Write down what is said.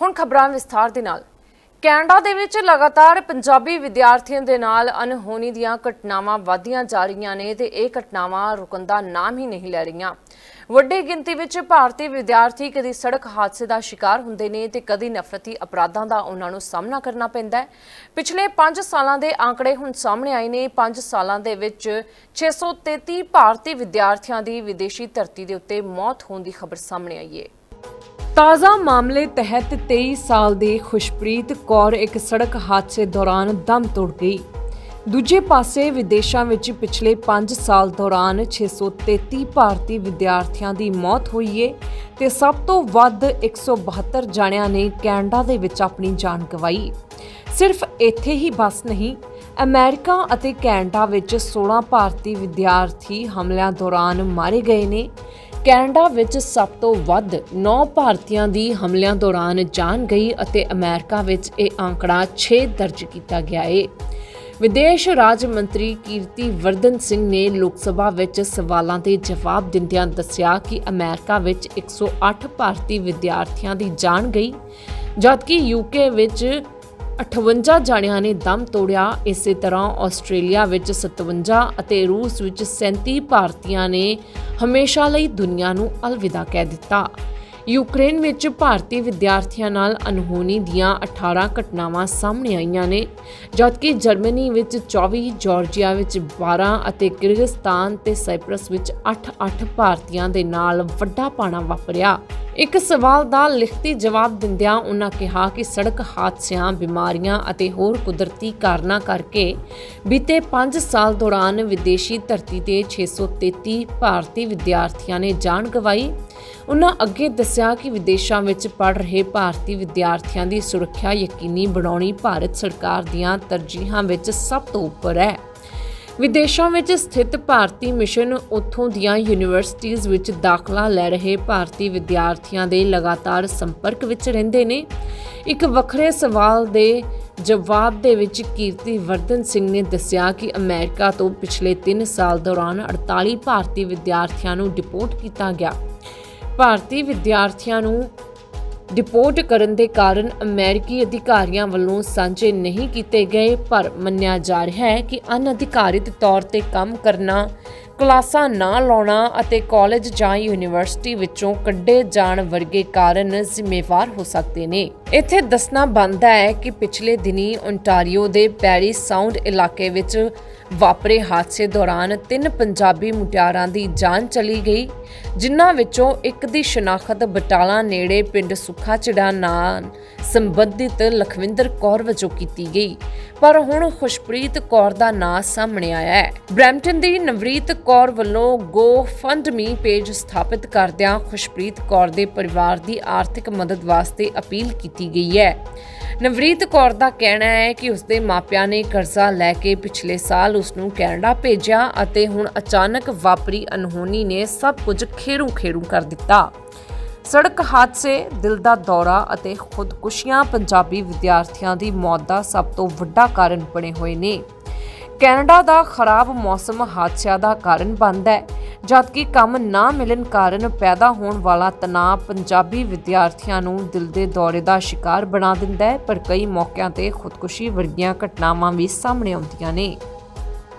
ਹੁਣ ਖਬਰਾਂ ਵਿਸਥਾਰ ਦੇ ਨਾਲ। ਕੈਨੇਡਾ ਦੇ ਵਿੱਚ ਲਗਾਤਾਰ ਪੰਜਾਬੀ ਵਿਦਿਆਰਥੀਆਂ ਦੇ ਨਾਲ ਅਨਹੋਣੀ ਦੀਆਂ ਘਟਨਾਵਾਂ ਵਧਦੀਆਂ ਜਾ ਰਹੀਆਂ ਨੇ ਤੇ ਇਹ ਘਟਨਾਵਾਂ ਰੁਕਣ ਦਾ ਨਾਮ ਹੀ ਨਹੀਂ ਲੈ ਰਹੀਆਂ। ਵੱਡੀ ਗਿਣਤੀ ਵਿੱਚ ਭਾਰਤੀ ਵਿਦਿਆਰਥੀ ਕਦੀ ਸੜਕ ਹਾਦਸੇ ਦਾ ਸ਼ਿਕਾਰ ਹੁੰਦੇ ਨੇ ਤੇ ਕਦੀ ਨਫ਼ਰਤੀ ਅਪਰਾਧਾਂ ਦਾ ਉਹਨਾਂ ਨੂੰ ਸਾਹਮਣਾ ਕਰਨਾ ਪੈਂਦਾ ਹੈ। ਪਿਛਲੇ 5 ਸਾਲਾਂ ਦੇ ਆંકੜੇ ਹੁਣ ਸਾਹਮਣੇ ਆਏ ਨੇ। 5 ਸਾਲਾਂ ਦੇ ਵਿੱਚ 633 ਭਾਰਤੀ ਵਿਦਿਆਰਥੀਆਂ ਦੀ ਵਿਦੇਸ਼ੀ ਧਰਤੀ ਦੇ ਉੱਤੇ ਮੌਤ ਹੋਣ ਦੀ ਖਬਰ ਸਾਹਮਣੇ ਆਈ ਹੈ। ਤਾਜ਼ਾ ਮਾਮਲੇ ਤਹਿਤ 23 ਸਾਲ ਦੇ ਖੁਸ਼ਪ੍ਰੀਤ ਕੌਰ ਇੱਕ ਸੜਕ ਹਾਦਸੇ ਦੌਰਾਨ ਦਮ ਤੋੜ ਗਈ। ਦੂਜੇ ਪਾਸੇ ਵਿਦੇਸ਼ਾਂ ਵਿੱਚ ਪਿਛਲੇ 5 ਸਾਲ ਦੌਰਾਨ 633 ਭਾਰਤੀ ਵਿਦਿਆਰਥੀਆਂ ਦੀ ਮੌਤ ਹੋਈ ਏ ਤੇ ਸਭ ਤੋਂ ਵੱਧ 172 ਜਣਿਆਂ ਨੇ ਕੈਨੇਡਾ ਦੇ ਵਿੱਚ ਆਪਣੀ ਜਾਨ ਗਵਾਈ। ਸਿਰਫ ਇੱਥੇ ਹੀ ਬਸ ਨਹੀਂ, ਅਮਰੀਕਾ ਅਤੇ ਕੈਨੇਡਾ ਵਿੱਚ 16 ਭਾਰਤੀ ਵਿਦਿਆਰਥੀ ਹਮਲਿਆਂ ਦੌਰਾਨ ਮਾਰੇ ਗਏ ਨੇ। ਕੈਨੇਡਾ ਵਿੱਚ ਸਭ ਤੋਂ ਵੱਧ 9 ਭਾਰਤੀਆਂ ਦੀ ਹਮਲਿਆਂ ਦੌਰਾਨ ਜਾਨ ਗਈ ਅਤੇ ਅਮਰੀਕਾ ਵਿੱਚ ਇਹ ਆંકੜਾ 6 ਦਰਜ ਕੀਤਾ ਗਿਆ ਹੈ ਵਿਦੇਸ਼ ਰਾਜ ਮੰਤਰੀ ਕੀਰਤੀ ਵਰਦਨ ਸਿੰਘ ਨੇ ਲੋਕ ਸਭਾ ਵਿੱਚ ਸਵਾਲਾਂ ਦੇ ਜਵਾਬ ਦਿੰਦਿਆਂ ਦੱਸਿਆ ਕਿ ਅਮਰੀਕਾ ਵਿੱਚ 108 ਭਾਰਤੀ ਵਿਦਿਆਰਥੀਆਂ ਦੀ ਜਾਨ ਗਈ, ਜਦਕਿ ਯੂਕੇ ਵਿੱਚ 58 ਜਾਣਿਆਂ ਨੇ ਦਮ ਤੋੜਿਆ। ਇਸੇ ਤਰ੍ਹਾਂ ਆਸਟ੍ਰੇਲੀਆ ਵਿੱਚ 57 ਅਤੇ ਰੂਸ ਵਿੱਚ 37 ਭਾਰਤੀਆਂ ਨੇ ਹਮੇਸ਼ਾ ਲਈ ਦੁਨੀਆ ਨੂੰ ਅਲਵਿਦਾ ਕਹਿ ਦਿੱਤਾ। ਯੂਕਰੇਨ ਵਿੱਚ ਭਾਰਤੀ ਵਿਦਿਆਰਥੀਆਂ ਨਾਲ ਅਨਹੋਣੀ ਦੀਆਂ 18 ਘਟਨਾਵਾਂ ਸਾਹਮਣੇ ਆਈਆਂ ਨੇ, ਜਦਕਿ ਜਰਮਨੀ ਵਿੱਚ 24 ਜਾਰਜੀਆ ਵਿੱਚ 12 ਅਤੇ ਕਿਰਗਿਸਤਾਨ ਤੇ ਸਾਈਪ੍ਰਸ ਵਿੱਚ 8-8 ਭਾਰਤੀਆਂ ਦੇ ਨਾਲ ਵੱਡਾ ਪਾਣਾ ਵਾਪਰਿਆ। ਇੱਕ ਸਵਾਲ ਦਾ ਲਿਖਤੀ ਜਵਾਬ ਦਿੰਦਿਆਂ ਉਹਨਾਂ ਕਿਹਾ ਕਿ ਸੜਕ ਹਾਦਸਿਆਂ, ਬਿਮਾਰੀਆਂ ਅਤੇ ਹੋਰ ਕੁਦਰਤੀ ਕਾਰਨਾਂ ਕਰਕੇ ਬੀਤੇ 5 ਸਾਲ ਦੌਰਾਨ ਵਿਦੇਸ਼ੀ ਧਰਤੀ ਤੇ 633 ਭਾਰਤੀ ਵਿਦਿਆਰਥੀਆਂ ਨੇ ਜਾਨ ਗਵਾਈ। ਉਹਨਾਂ ਅੱਗੇ ਦੱਸਿਆ ਕਿ ਵਿਦੇਸ਼ਾਂ ਵਿੱਚ ਪੜ ਰਹੇ ਭਾਰਤੀ ਵਿਦਿਆਰਥੀਆਂ ਦੀ ਸੁਰੱਖਿਆ ਯਕੀਨੀ ਬਣਾਉਣੀ ਭਾਰਤ ਸਰਕਾਰ ਦੀਆਂ ਤਰਜੀਹਾਂ ਵਿੱਚ ਸਭ ਤੋਂ ਉੱਪਰ ਹੈ। ਵਿਦੇਸ਼ਾਂ ਵਿੱਚ ਸਥਿਤ ਭਾਰਤੀ ਮਿਸ਼ਨ ਉੱਥੋਂ ਦੀਆਂ ਯੂਨੀਵਰਸਿਟੀਆਂ ਵਿੱਚ ਦਾਖਲਾ ਲੈ ਰਹੇ ਭਾਰਤੀ ਵਿਦਿਆਰਥੀਆਂ ਦੇ ਲਗਾਤਾਰ ਸੰਪਰਕ ਵਿੱਚ ਰਹਿੰਦੇ ਨੇ। ਇੱਕ ਵੱਖਰੇ ਸਵਾਲ ਦੇ ਜਵਾਬ ਦੇ ਵਿੱਚ ਕੀਰਤੀ ਵਰਧਨ ਸਿੰਘ ਨੇ ਦੱਸਿਆ ਕਿ ਅਮਰੀਕਾ ਤੋਂ ਪਿਛਲੇ 3 ਸਾਲ ਦੌਰਾਨ 48 ਭਾਰਤੀ ਵਿਦਿਆਰਥੀਆਂ ਨੂੰ ਡਿਪੋਰਟ ਕੀਤਾ ਗਿਆ। ਭਾਰਤੀ ਵਿਦਿਆਰਥੀਆਂ ਨੂੰ ਡਿਪੋਰਟ ਕਰਨ ਦੇ ਕਾਰਨ ਅਮਰੀਕੀ ਅਧਿਕਾਰੀਆਂ ਵੱਲੋਂ ਸਾਂਝੇ ਨਹੀਂ ਕੀਤੇ ਗਏ, ਪਰ ਮੰਨਿਆ ਜਾ ਰਿਹਾ ਹੈ ਕਿ ਅਨਅਧਿਕਾਰਿਤ ਤੌਰ ਤੇ ਕੰਮ ਕਰਨਾ, ਕਲਾਸਾਂ ਨਾ ਲਾਉਣਾ ਅਤੇ ਕਾਲਜ ਜਾਂ ਯੂਨੀਵਰਸਿਟੀ ਵਿੱਚੋਂ ਕੱਢੇ ਜਾਣ ਵਰਗੇ ਕਾਰਨ ਜ਼ਿੰਮੇਵਾਰ ਹੋ ਸਕਦੇ ਨੇ। ਇੱਥੇ ਦੱਸਣਾ ਬਣਦਾ ਹੈ ਕਿ ਪਿਛਲੇ ਦਿਨੀ ਓਨਟਾਰੀਓ ਦੇ ਪੈਰੀ ਸਾਊਂਡ ਇਲਾਕੇ ਵਿੱਚ ਵਾਪਰੇ ਹਾਦਸੇ ਦੌਰਾਨ ਤਿੰਨ ਪੰਜਾਬੀ ਮੁਟਿਆਰਾਂ ਦੀ ਜਾਨ ਚਲੀ ਗਈ, ਜਿਨ੍ਹਾਂ ਵਿੱਚੋਂ ਇੱਕ ਦੀ ਸ਼ਨਾਖਤ ਬਟਾਲਾ ਨੇੜੇ ਪਿੰਡ ਸੁੱਖਾ ਚਿੜਾ ਨਾਲ ਸੰਬੰਧਿਤ ਲਖਵਿੰਦਰ ਕੌਰ ਵਜੋਂ ਕੀਤੀ ਗਈ। ਪਰ ਹੁਣ ਖੁਸ਼ਪ੍ਰੀਤ ਕੌਰ ਦਾ ਨਾਂ ਸਾਹਮਣੇ ਆਇਆ ਹੈ। ਬ੍ਰੈਂਪਟਨ ਦੀ ਨਵਰੀਤ ਕੌਰ ਵੱਲੋਂ ਗੋ ਫੰਡ ਮੀ ਪੇਜ ਸਥਾਪਿਤ ਕਰਦਿਆਂ ਖੁਸ਼ਪ੍ਰੀਤ ਕੌਰ ਦੇ ਪਰਿਵਾਰ ਦੀ ਆਰਥਿਕ ਮਦਦ ਵਾਸਤੇ ਅਪੀਲ ਕੀਤੀ ਗਈ ਹੈ। ਨਵਰੀਤ ਕੌਰ ਦਾ ਕਹਿਣਾ ਹੈ ਕਿ ਉਸਦੇ ਮਾਪਿਆਂ ਨੇ ਕਰਜ਼ਾ ਲੈ ਕੇ ਪਿਛਲੇ ਸਾਲ ਉਸ ਨੂੰ ਕੈਨੇਡਾ ਭੇਜਿਆ ਅਤੇ ਹੁਣ ਅਚਾਨਕ ਵਾਪਰੀ ਅਨਹੋਣੀ ਨੇ ਸਭ ਕੁਝ ਖੇਰੂ ਖੇਰੂ ਕਰ ਦਿੱਤਾ। ਸੜਕ ਹਾਦਸੇ, ਦਿਲ ਦਾ ਦੌਰਾ ਅਤੇ ਖੁਦਕੁਸ਼ੀਆਂ ਪੰਜਾਬੀ ਵਿਦਿਆਰਥੀਆਂ ਦੀ ਮੌਤ ਦਾ ਸਭ ਤੋਂ ਵੱਡਾ ਕਾਰਨ ਬਣੇ ਹੋਏ ਨੇ। ਕੈਨੇਡਾ ਦਾ ਖਰਾਬ ਮੌਸਮ ਹਾਦਸਿਆਂ ਦਾ ਕਾਰਨ ਬਣਦਾ ਹੈ। ਜਦਕਿ ਕੰਮ ਨਾ ਮਿਲਣ ਕਾਰਨ ਪੈਦਾ ਹੋਣ ਵਾਲਾ ਤਣਾਅ ਪੰਜਾਬੀ ਵਿਦਿਆਰਥੀਆਂ ਨੂੰ ਦਿਲ ਦੇ ਦੌਰੇ ਦਾ ਸ਼ਿਕਾਰ ਬਣਾ ਦਿੰਦਾ ਹੈ, ਪਰ ਕਈ ਮੌਕਿਆਂ ਤੇ ਖੁਦਕੁਸ਼ੀ ਵਰਗੀਆਂ ਘਟਨਾਵਾਂ ਵੀ ਸਾਹਮਣੇ ਆਉਂਦੀਆਂ ਨੇ।